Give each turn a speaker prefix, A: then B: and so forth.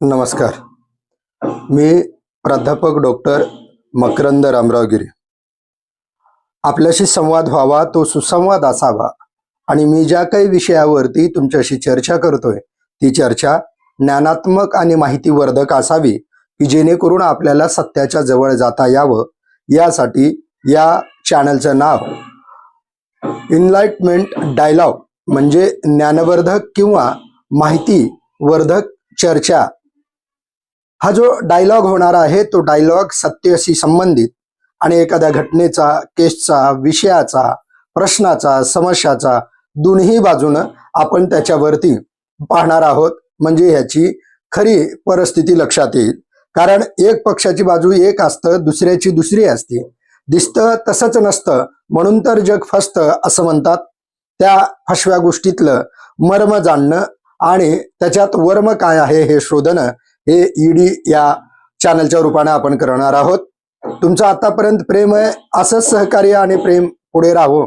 A: नमस्कार. मी प्राध्यापक डॉक्टर मकरंद रामरावगिरी आपल्याशी संवाद व्हावा तो सुसंवाद असावा आणि मी ज्या काही विषयावरती तुमच्याशी चर्चा करतोय ती चर्चा ज्ञानात्मक आणि माहितीवर्धक असावी की जेणेकरून आपल्याला सत्याच्या जवळ जाता यावं यासाठी या चॅनलचं नाव इनलाइटमेंट डायलॉग म्हणजे ज्ञानवर्धक किंवा माहितीवर्धक चर्चा हा जो डायलॉग होणार आहे तो डायलॉग सत्याशी संबंधित आणि एखाद्या घटनेचा केसचा विषयाचा प्रश्नाचा समस्याचा दोन्ही बाजूनं आपण त्याच्यावरती पाहणार आहोत. म्हणजे ह्याची खरी परिस्थिती लक्षात येईल. कारण एक पक्षाची बाजू एक असतं दुसऱ्याची दुसरी असते. दिसतं तसंच नसतं म्हणून तर जग फसतं असं म्हणतात. त्या फसव्या गोष्टीतलं मर्म जाणणं आणि त्याच्यात वर्म काय आहे हे शोधणं हे ईडी या चॅनलच्या रूपाने आपण करणार आहोत. तुमचं आतापर्यंत प्रेम आहे. असंच सहकार्य आणि प्रेम पुढे राहावं